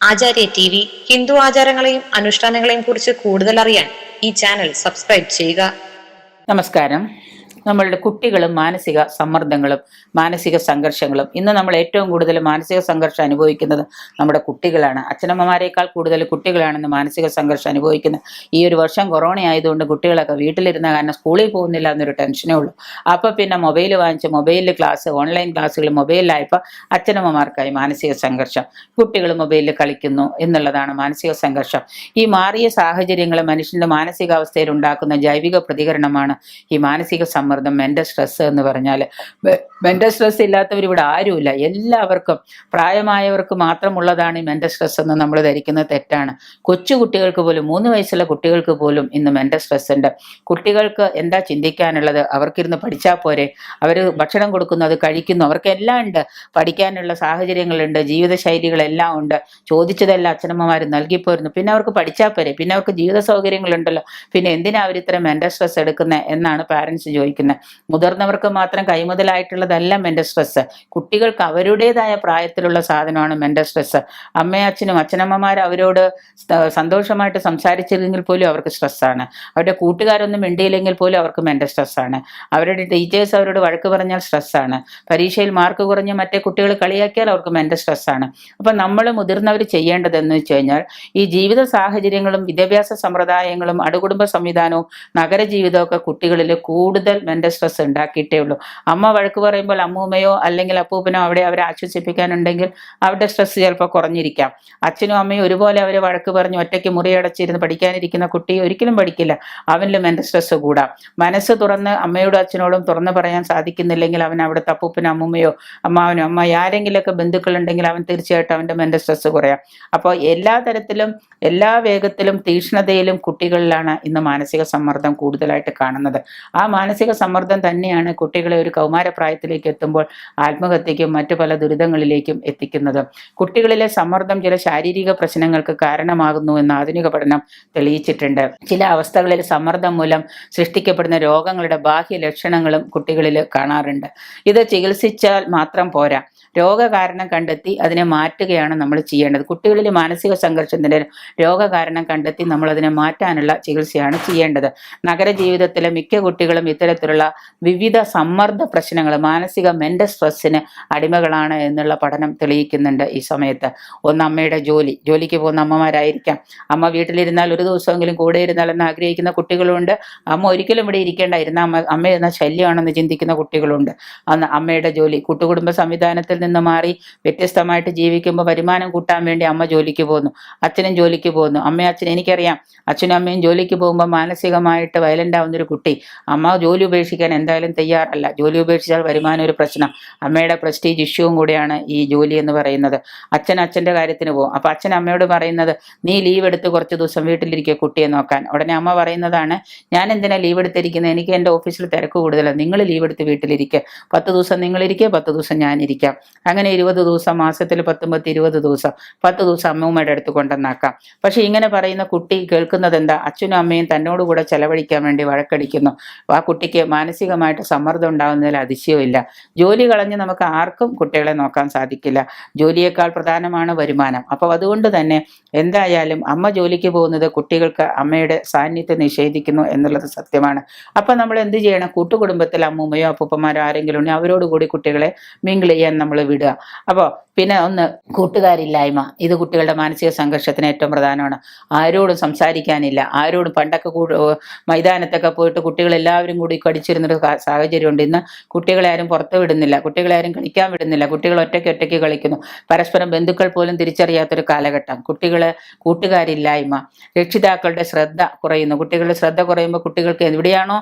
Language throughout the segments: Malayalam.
ആചാര്യ ടി വി ഹിന്ദു ആചാരങ്ങളെയും അനുഷ്ഠാനങ്ങളെയും കുറിച്ച് കൂടുതൽ അറിയാൻ ഈ ചാനൽ സബ്സ്ക്രൈബ് ചെയ്യുക. നമസ്കാരം. നമ്മളുടെ കുട്ടികളും മാനസിക സമ്മർദ്ദങ്ങളും മാനസിക സംഘർഷങ്ങളും. ഇന്ന് നമ്മൾ ഏറ്റവും കൂടുതൽ മാനസിക സംഘർഷം അനുഭവിക്കുന്നത് നമ്മുടെ കുട്ടികളാണ്. അച്ഛനമ്മമാരെക്കാൾ കൂടുതൽ കുട്ടികളാണെന്ന് മാനസിക സംഘർഷം അനുഭവിക്കുന്നത്. ഈ ഒരു വർഷം കൊറോണ ആയതുകൊണ്ട് കുട്ടികളൊക്കെ വീട്ടിലിരുന്ന കാരണം സ്കൂളിൽ പോകുന്നില്ല എന്നൊരു ടെൻഷനേ ഉള്ളൂ. അപ്പോൾ പിന്നെ മൊബൈൽ വാങ്ങിച്ച് മൊബൈലിൽ ക്ലാസ് ഓൺലൈൻ ക്ലാസ്സുകൾ മൊബൈലിലായപ്പോൾ അച്ഛനമ്മമാർക്കായി മാനസിക സംഘർഷം. കുട്ടികൾ മൊബൈലിൽ കളിക്കുന്നു എന്നുള്ളതാണ് മാനസിക സംഘർഷം. ഈ മാറിയ സാഹചര്യങ്ങൾ മനുഷ്യന്റെ മാനസികാവസ്ഥയിൽ ഉണ്ടാക്കുന്ന ജൈവിക പ്രതികരണമാണ് ഈ മാനസിക സമ്മർദ്ദം മെന്റൽ സ്ട്രെസ് എന്ന് പറഞ്ഞാൽ മെന്റൽ സ്ട്രെസ് ഇല്ലാത്തവർ ഇവിടെ ആരുമില്ല. എല്ലാവർക്കും പ്രായമായവർക്ക് മാത്രമുള്ളതാണ് ഈ മെന്റൽ സ്ട്രെസ് എന്ന് നമ്മൾ ധരിക്കുന്നത് തെറ്റാണ്. കൊച്ചു കുട്ടികൾക്ക് പോലും മൂന്ന് വയസ്സുള്ള കുട്ടികൾക്ക് പോലും ഇന്ന് മെന്റൽ സ്ട്രെസ് ഉണ്ട്. കുട്ടികൾക്ക് എന്താ ചിന്തിക്കാനുള്ളത്? അവർക്കിരുന്ന് പഠിച്ചാൽ പോരെ. അവർ ഭക്ഷണം കൊടുക്കുന്നു അത് കഴിക്കുന്നു അവർക്കെല്ലാം ഉണ്ട്. പഠിക്കാനുള്ള സാഹചര്യങ്ങളുണ്ട് ജീവിതശൈലികളെല്ലാം ഉണ്ട്. ചോദിച്ചതെല്ലാം അച്ഛനമ്മമാർ നൽകിപ്പോരുന്നു. പിന്നെ അവർക്ക് പഠിച്ചാൽ പോരെ. പിന്നെ അവർക്ക് ജീവിത സൗകര്യങ്ങളുണ്ടല്ലോ. പിന്നെ എന്തിനാ അവർ ഇത്ര മെന്റൽ സ്ട്രെസ് എടുക്കുന്നത് എന്നാണ് പാരൻസ് ചോദിക്കുന്നത്. മുതിർന്നവർക്ക് മാത്രം കൈമുതലായിട്ടുള്ളതല്ല മെന്റൽ സ്ട്രെസ് കുട്ടികൾക്ക് അവരുടേതായ പ്രായത്തിലുള്ള സാധനമാണ് മെന്റൽ സ്ട്രെസ് അമ്മയച്ഛനും അച്ഛനമ്മമാർ അവരോട് സന്തോഷമായിട്ട് സംസാരിച്ചില്ലെങ്കിൽ പോലും അവർക്ക് സ്ട്രെസ്സാണ് അവരുടെ കൂട്ടുകാരൊന്നും മിണ്ടിയില്ലെങ്കിൽ പോലും അവർക്ക് മെന്റൽ സ്ട്രെസ്സാണ് അവരുടെ ടീച്ചേഴ്സ് അവരോട് വഴക്ക് പറഞ്ഞാൽ സ്ട്രെസ്സാണ് പരീക്ഷയിൽ മാർക്ക് കുറഞ്ഞ് മറ്റേ കുട്ടികൾ കളിയാക്കിയാൽ അവർക്ക് മെന്റൽ സ്ട്രെസ്സാണ് അപ്പം നമ്മൾ മുതിർന്നവർ ചെയ്യേണ്ടതെന്ന് വെച്ച് കഴിഞ്ഞാൽ ഈ ജീവിത സാഹചര്യങ്ങളും വിദ്യാഭ്യാസ സമ്പ്രദായങ്ങളും അടുകുടുംബ സംവിധാനവും നഗരജീവിതമൊക്കെ കുട്ടികളിൽ കൂടുതൽ മെന്റൽ സ്ട്രെസ് ഉണ്ടാക്കിയിട്ടേ ഉള്ളൂ. അമ്മ വഴക്ക് പറയുമ്പോൾ അമ്മൂമ്മയോ അല്ലെങ്കിൽ അപ്പൂപ്പനോ അവിടെ അവരെ ആശ്വസിപ്പിക്കാനുണ്ടെങ്കിൽ അവരുടെ സ്ട്രെസ് ചിലപ്പോൾ കുറഞ്ഞിരിക്കാം. അച്ഛനും അമ്മയും ഒരുപോലെ അവരെ വഴക്ക് പറഞ്ഞ് ഒറ്റയ്ക്ക് മുറിയടച്ചിരുന്ന് പഠിക്കാനിരിക്കുന്ന കുട്ടി ഒരിക്കലും പഠിക്കില്ല. അവനിൽ മെന്റൽ സ്ട്രെസ് കൂടാം. മനസ്സ് തുറന്ന് അമ്മയോടും അച്ഛനോടും തുറന്ന് പറയാൻ സാധിക്കുന്നില്ലെങ്കിൽ അവൻ അവിടുത്തെ അപ്പൂപ്പനും അമ്മൂമ്മയോ അമ്മാവനോ അമ്മ ആരെങ്കിലുമൊക്കെ ബന്ധുക്കളുണ്ടെങ്കിൽ അവൻ തീർച്ചയായിട്ടും അവന്റെ മെന്റൽ സ്ട്രെസ് കുറയാം. അപ്പോൾ എല്ലാ തരത്തിലും എല്ലാ വേഗത്തിലും തീക്ഷ്ണതയിലും കുട്ടികളിലാണ് ഇന്ന് മാനസിക സമ്മർദ്ദം കൂടുതലായിട്ട് കാണുന്നത്. ആ മാനസിക സമ്മർദ്ദം തന്നെയാണ് കുട്ടികളെ ഒരു കൗമാരപ്രായത്തിലേക്ക് എത്തുമ്പോൾ ആത്മഹത്യക്കും മറ്റു പല ദുരിതങ്ങളിലേക്കും എത്തിക്കുന്നത്. കുട്ടികളിലെ സമ്മർദ്ദം ചില ശാരീരിക പ്രശ്നങ്ങൾക്ക് കാരണമാകുന്നു എന്ന് ആധുനിക പഠനം തെളിയിച്ചിട്ടുണ്ട്. ചില അവസ്ഥകളിൽ സമ്മർദ്ദം മൂലം സൃഷ്ടിക്കപ്പെടുന്ന രോഗങ്ങളുടെ ബാഹ്യ ലക്ഷണങ്ങളും കുട്ടികളിൽ കാണാറുണ്ട്. ഇത് ചികിത്സിച്ചാൽ മാത്രം പോരാ. രോഗകാരണം കണ്ടെത്തി അതിനെ മാറ്റുകയാണ് നമ്മൾ ചെയ്യേണ്ടത്. കുട്ടികളിൽ മാനസിക സംഘർഷത്തിന്റെ രോഗകാരണം കണ്ടെത്തി നമ്മൾ അതിനെ മാറ്റാനുള്ള ചികിത്സയാണ് ചെയ്യേണ്ടത്. നഗര ജീവിതത്തിലെ മിക്ക കുട്ടികളും ഇത്തരത്തിലുള്ള വിവിധ സമ്മർദ്ദ പ്രശ്നങ്ങൾ മാനസിക മെന്റൽ സ്ട്രെസ്സിന് അടിമകളാണ് എന്നുള്ള പഠനം തെളിയിക്കുന്നുണ്ട് ഈ സമയത്ത്. ഒന്ന് അമ്മയുടെ ജോലി. ജോലിക്ക് പോകുന്ന അമ്മമാരായിരിക്കാം. അമ്മ വീട്ടിലിരുന്നാൽ ഒരു ദിവസമെങ്കിലും കൂടെ ഇരുന്നാലെന്ന് ആഗ്രഹിക്കുന്ന കുട്ടികളുണ്ട്. അമ്മ ഒരിക്കലും ഇവിടെ ഇരിക്കേണ്ട. ഇരുന്ന അമ്മ അമ്മ എന്ന ശല്യമാണെന്ന് ചിന്തിക്കുന്ന കുട്ടികളുണ്ട്. അന്ന് അമ്മയുടെ ജോലി. കൂട്ടുകുടുംബ സംവിധാനത്തിൽ മാറി വ്യത്യസ്തമായിട്ട് ജീവിക്കുമ്പോൾ വരുമാനം കൂട്ടാൻ വേണ്ടി അമ്മ ജോലിക്ക് പോകുന്നു അച്ഛനും ജോലിക്ക് പോകുന്നു അമ്മയും അച്ഛനും എനിക്കറിയാം. അച്ഛനും അമ്മയും ജോലിക്ക് പോകുമ്പോൾ മാനസികമായിട്ട് വയലന്റ് ആവുന്ന ഒരു കുട്ടി. അമ്മ ജോലി ഉപേക്ഷിക്കാൻ എന്തായാലും തയ്യാറല്ല. ജോലി ഉപേക്ഷിച്ചാൽ വരുമാനം ഒരു പ്രശ്നം. അമ്മയുടെ പ്രസ്റ്റീജ് ഇഷ്യൂവും കൂടിയാണ് ഈ ജോലി എന്ന് പറയുന്നത്. അച്ഛൻ അച്ഛന്റെ കാര്യത്തിന് പോകും. അപ്പോൾ അച്ഛൻ അമ്മയോട് പറയുന്നത് നീ ലീവ് എടുത്ത് കുറച്ച് ദിവസം വീട്ടിലിരിക്കുക കുട്ടിയെ നോക്കാൻ. ഉടനെ അമ്മ പറയുന്നതാണ് ഞാൻ എന്തിനാ ലീവ് എടുത്തിരിക്കുന്നത് എനിക്ക് എന്റെ ഓഫീസിൽ തിരക്ക് കൂടുതലാണ് നിങ്ങൾ ലീവ് എടുത്ത് വീട്ടിലിരിക്കുക പത്ത് ദിവസം നിങ്ങളിരിക്കുക പത്ത് ദിവസം ഞാനിരിക്കാം അങ്ങനെ ഇരുപത് ദിവസം മാസത്തിൽ പത്തും പത്ത് ഇരുപത് ദിവസം പത്ത് ദിവസം അമ്മൂമ്മയുടെ അടുത്ത് കൊണ്ടുവന്നാക്കാം. പക്ഷെ ഇങ്ങനെ പറയുന്ന കുട്ടി കേൾക്കുന്നത് എന്താ അച്ഛനും അമ്മയും തന്നോട് കൂടെ ചെലവഴിക്കാൻ വേണ്ടി വഴക്കടിക്കുന്നു. ആ കുട്ടിക്ക് മാനസികമായിട്ട് സമ്മർദ്ദം ഉണ്ടാകുന്നതിൽ അതിശയമില്ല. ജോലി കളഞ്ഞ് നമുക്ക് ആർക്കും കുട്ടികളെ നോക്കാൻ സാധിക്കില്ല. ജോലിയേക്കാൾ പ്രധാനമാണ് വരുമാനം. അപ്പോൾ അതുകൊണ്ട് തന്നെ എന്തായാലും അമ്മ ജോലിക്ക് പോകുന്നത് കുട്ടികൾക്ക് അമ്മയുടെ സാന്നിധ്യം നിഷേധിക്കുന്നു എന്നുള്ളത് സത്യമാണ്. അപ്പം നമ്മൾ എന്ത് ചെയ്യണം? കൂട്ടുകുടുംബത്തിൽ അമ്മൂമ്മയോ അപ്പൂപ്പന്മാരോ ആരെങ്കിലും ഉണ്ടെങ്കിൽ അവരോടുകൂടി കുട്ടികളെ മിങ്കിൾ ചെയ്യാൻ നമ്മൾ വിടുക. അപ്പോൾ പിന്നെ ഒന്ന് കൂട്ടുകാരില്ലായ്മ. ഇത് കുട്ടികളുടെ മാനസിക സംഘർഷത്തിന് ഏറ്റവും പ്രധാനമാണ്. ആരോടും സംസാരിക്കാനില്ല. ആരോടും പണ്ടൊക്കെ മൈതാനത്തൊക്കെ പോയിട്ട് കുട്ടികൾ എല്ലാവരും കൂടി കടിച്ചിരുന്നൊരു സാഹചര്യമുണ്ട്. ഇന്ന് കുട്ടികളെ ആരും പുറത്ത് വിടുന്നില്ല. കുട്ടികളെ ആരും കളിക്കാൻ വിടുന്നില്ല. കുട്ടികൾ ഒറ്റയ്ക്ക് ഒറ്റയ്ക്ക് കളിക്കുന്നു. പരസ്പരം ബന്ധുക്കൾ പോലും തിരിച്ചറിയാത്തൊരു കാലഘട്ടം. കുട്ടികളെ കൂട്ടുകാരില്ലായ്മ. രക്ഷിതാക്കളുടെ ശ്രദ്ധ കുറയുന്നു. കുട്ടികളുടെ ശ്രദ്ധ കുറയുമ്പോൾ കുട്ടികൾക്ക് എവിടെയാണോ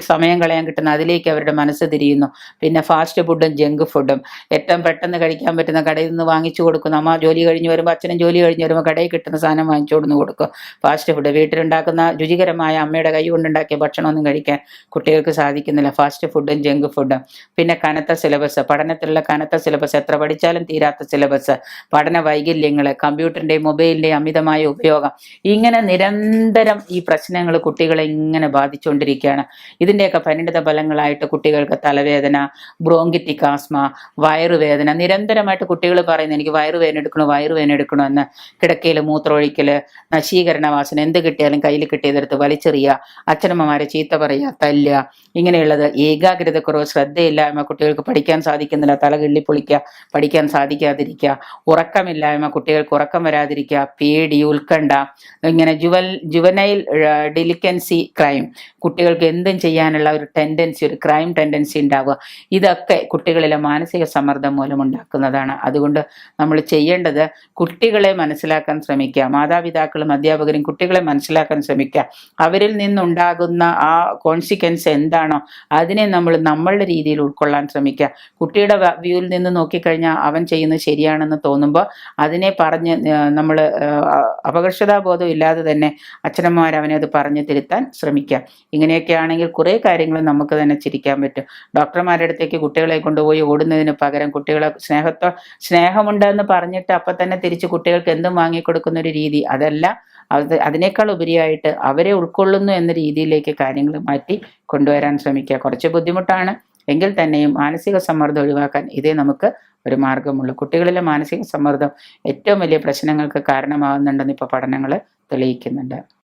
സമയം കളയാൻ കിട്ടുന്നത് അതിലേക്ക് അവരുടെ മനസ്സ് തിരിയുന്നു. പിന്നെ ഫാസ്റ്റ് ഫുഡും ജങ്ക് ഫുഡും. ഏറ്റവും പെട്ടെന്ന് കഴിക്കാൻ പറ്റുന്ന കടയിൽ നിന്ന് വാങ്ങിച്ചു കൊടുക്കുന്നു. അമ്മ ജോലി കഴിഞ്ഞ് വരുമ്പോൾ അച്ഛനും ജോലി കഴിഞ്ഞ് വരുമ്പോൾ കടയിൽ കിട്ടുന്ന സാധനം വാങ്ങിച്ചു കൊടുന്ന് കൊടുക്കും. ഫാസ്റ്റ് ഫുഡ് വീട്ടിലുണ്ടാക്കുന്ന രുചികരമായ അമ്മയുടെ കൈ കൊണ്ടുണ്ടാക്കിയ ഭക്ഷണമൊന്നും കഴിക്കാൻ കുട്ടികൾക്ക് സാധിക്കുന്നില്ല. ഫാസ്റ്റ് ഫുഡും ജങ്ക് ഫുഡും പിന്നെ കനത്ത സിലബസ് പഠനത്തിലുള്ള കനത്ത സിലബസ് എത്ര പഠിച്ചാലും തീരാത്ത സിലബസ് പഠന വൈകല്യങ്ങൾ കമ്പ്യൂട്ടറിന്റെയും മൊബൈലിന്റെയും അമിതമായ ഉപയോഗം. ഇങ്ങനെ നിരന്തരം ഈ പ്രശ്നങ്ങൾ കുട്ടികളെ ഇങ്ങനെ ബാധിച്ചുകൊണ്ടിരിക്കുകയാണ്. ഇതിന്റെയൊക്കെ പരിണിത ഫലങ്ങളായിട്ട് കുട്ടികൾക്ക് തലവേദന ബ്രോങ്കിറ്റിക് ആസ്മ വയറുവേദന നിരന്തരം നിരന്തരമായിട്ട് കുട്ടികൾ പറയുന്നത് എനിക്ക് വയറുവേദന എടുക്കണോ വയറുവേദന എടുക്കണോ എന്ന്. കിടക്കയിൽ മൂത്രമൊഴിക്കൽ നശീകരണ വാസന എന്ത് കിട്ടിയാലും കയ്യിൽ കിട്ടിയതെടുത്ത് വലിച്ചെറിയുക അച്ഛനമ്മമാരെ ചീത്ത പറയുക തല്ലുക ഇങ്ങനെയുള്ളത് ഏകാഗ്രതക്കുറവ് ശ്രദ്ധയില്ലായ്മ കുട്ടികൾക്ക് പഠിക്കാൻ സാധിക്കുന്നില്ല തല കിള്ളിപ്പൊളിക്കുക പഠിക്കാൻ സാധിക്കാതിരിക്കുക ഉറക്കമില്ലായ്മ കുട്ടികൾക്ക് ഉറക്കം വരാതിരിക്കുക പേടി ഉത്കണ്ഠ ഇങ്ങനെ ജുവൽ ജുവനൈൽ ഡെലിക്കൻസി ക്രൈം. കുട്ടികൾക്ക് എന്തും ചെയ്യാനുള്ള ഒരു ടെൻഡൻസി ഒരു ക്രൈം ടെൻഡൻസി ഉണ്ടാവുക. ഇതൊക്കെ കുട്ടികളിലെ മാനസിക സമ്മർദ്ദം മൂലം ഉണ്ടാക്കുന്നതാണ് അതുകൊണ്ട് നമ്മൾ ചെയ്യേണ്ടത് കുട്ടികളെ മനസ്സിലാക്കാൻ ശ്രമിക്കുക. മാതാപിതാക്കളും അധ്യാപകരും കുട്ടികളെ മനസ്സിലാക്കാൻ ശ്രമിക്കുക. അവരിൽ നിന്നുണ്ടാകുന്ന ആ കോൺസിക്വൻസ് എന്താണോ അതിനെ നമ്മൾ നമ്മളുടെ രീതിയിൽ ഉൾക്കൊള്ളാൻ ശ്രമിക്കുക. കുട്ടിയുടെ വ്യൂവിൽ നിന്ന് നോക്കിക്കഴിഞ്ഞാൽ അവൻ ചെയ്യുന്നത് ശരിയാണെന്ന് തോന്നുമ്പോൾ അതിനെ പറഞ്ഞ് നമ്മൾ അപകർഷതാബോധം ഇല്ലാതെ തന്നെ അച്ഛനമ്മമാർ അവനെ അത് പറഞ്ഞ് തിരുത്താൻ ശ്രമിക്കുക. ഇങ്ങനെയൊക്കെ ആണെങ്കിൽ കുറേ കാര്യങ്ങൾ നമുക്ക് തന്നെ ചിരിക്കാൻ പറ്റും. ഡോക്ടർമാരുടെ അടുത്തേക്ക് കുട്ടികളെ കൊണ്ടുപോയി ഓടുന്നതിന് പകരം കുട്ടികളെ സ്നേഹത്തോ സ്നേഹമുണ്ടെന്ന് പറഞ്ഞിട്ട് അപ്പം തന്നെ തിരിച്ച് കുട്ടികൾക്ക് എന്തും വാങ്ങിക്കൊടുക്കുന്ന ഒരു രീതി. അതല്ല അത് അതിനേക്കാൾ ഉപരിയായിട്ട് അവരെ ഉൾക്കൊള്ളുന്നു എന്ന രീതിയിലേക്ക് കാര്യങ്ങൾ മാറ്റി കൊണ്ടുവരാൻ ശ്രമിക്കുക. കുറച്ച് ബുദ്ധിമുട്ടാണ്. എങ്കിൽ തന്നെയും മാനസിക സമ്മർദ്ദം ഒഴിവാക്കാൻ ഇതേ നമുക്ക് ഒരു മാർഗമുള്ളൂ. കുട്ടികളിലെ മാനസിക സമ്മർദ്ദം ഏറ്റവും വലിയ പ്രശ്നങ്ങൾക്ക് കാരണമാകുന്നുണ്ടെന്ന് ഇപ്പോൾ പഠനങ്ങൾ തെളിയിക്കുന്നുണ്ട്.